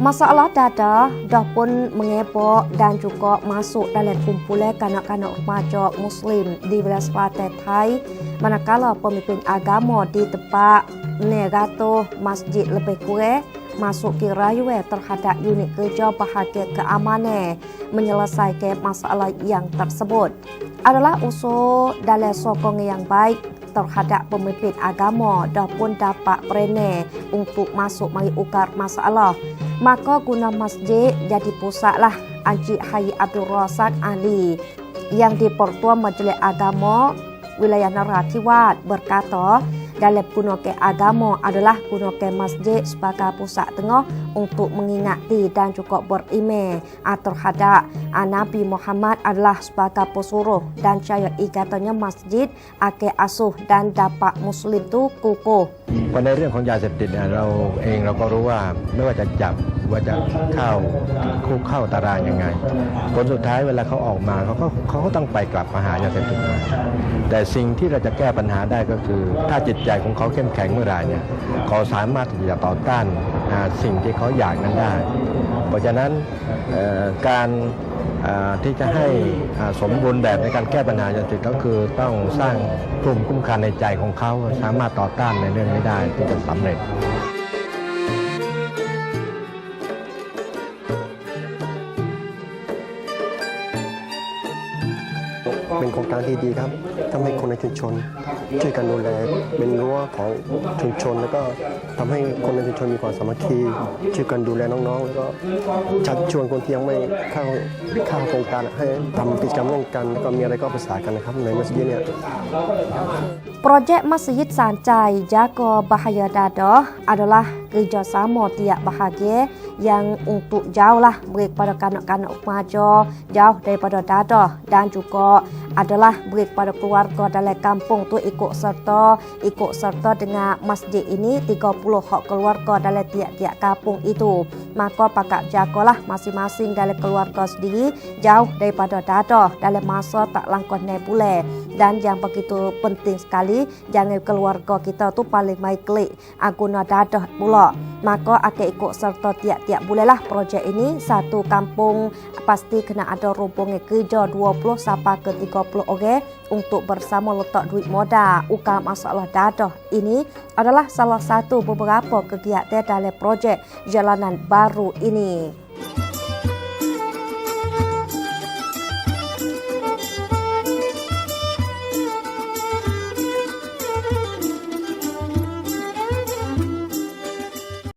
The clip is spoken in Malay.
Masalah dada dah pun mengebok dan juga masuk dalam kumpulan kanak-kanak remaja Muslim di wilayah selatan Thai. Manakala pemimpin agama di tempat negato masjid lebih kurang masuk ke rayuan terhadap unit kerja bahagian keamanan menyelesaikan masalah yang tersebut. Adalah usul dalam sokongan yang baik terhadap pemimpin agama dah pun dapat berene untuk masuk mari ukar masalah maka guna masjid jadi pusatlah Haji Haji Abdul Razak Ali yang di Pertua Majlis Agama wilayah Narathibad berkata dalam gunakan agama adalah gunakan masjid sebagai pusat tengah untuk mengingati dan juga beriman terhadap Nabi Muhammad adalah sebagai pesuruh dan saya ikatnya masjid akan asuh dan dapat muslim tu kukuh เพราะในเรื่องของยาเสพติดเนี่ยเราเองเราก็รู้ว่าไม่ว่าจะจับว่าจะเข้าคุกเข้าตารางยังไง ผลสุดท้ายเวลาเขาออกมาเขาก็เขาก็ต้องไปกลับมาหายาเสพติดมาแต่สิ่งที่เราจะแก้ปัญหาได้ก็คือ ถ้าจิตใจของเขาเข้มแข็งเมื่อไหร่เนี่ยเขาสามารถที่จะต่อต้านสิ่งที่เขาอยากนั้นได้ เพราะฉะนั้นการที่จะให้สมบูรณ์แบบในการแก้ปัญหายาเสพติดก็คือต้องสร้างภูมิคุ้มกันในใจของเขาสามารถต่อต้านในเรื่องนี้ได้ที่จะสำเร็จ เป็นโครงการที่ดีครับทำให้คนในชุมชน ช่วยกันดูแลเป็นรั้วของชุมชน แล้วก็ทำให้คนในชุมชนมีความสามัคคีช่วยกันดูแลน้องๆ แล้วก็ชักชวนคนที่ยังไม่เข้าเข้าโครงการให้ทำกิจกรรมร่วมกันแล้วก็มีอะไรก็ประสานกันนะครับในมัสยิดเนี่ย Projek Masjid Sancai Jaga Bahaya Dadah adalah kerjasama tiap bahagia yang untuk jauhlah beri kepada kanak-kanak remaja jauh daripada dadah dan juga adalah beri kepada keluarga dalam kampung tu ikut serta ikut serta dengan masjid ini 30 hak keluarga dalam tiap-tiap kampung itu. Maka pakak jagalah masing-masing dalam keluarga sendiri jauh daripada dadah dalam masa tak langkah bulan dan yang begitu penting sekali jangan keluarga kita tu paling baik klik guna dadah pula maka akan ikut serta tiap-tiap bulan lah projek ini. Satu kampung pasti kena ada rombongan kerja 20 sampai ke 30 orang untuk bersama letak duit modal. Ukar masalah dadah. Ini adalah salah satu beberapa kegiatan dalam projek jalanan baru ini.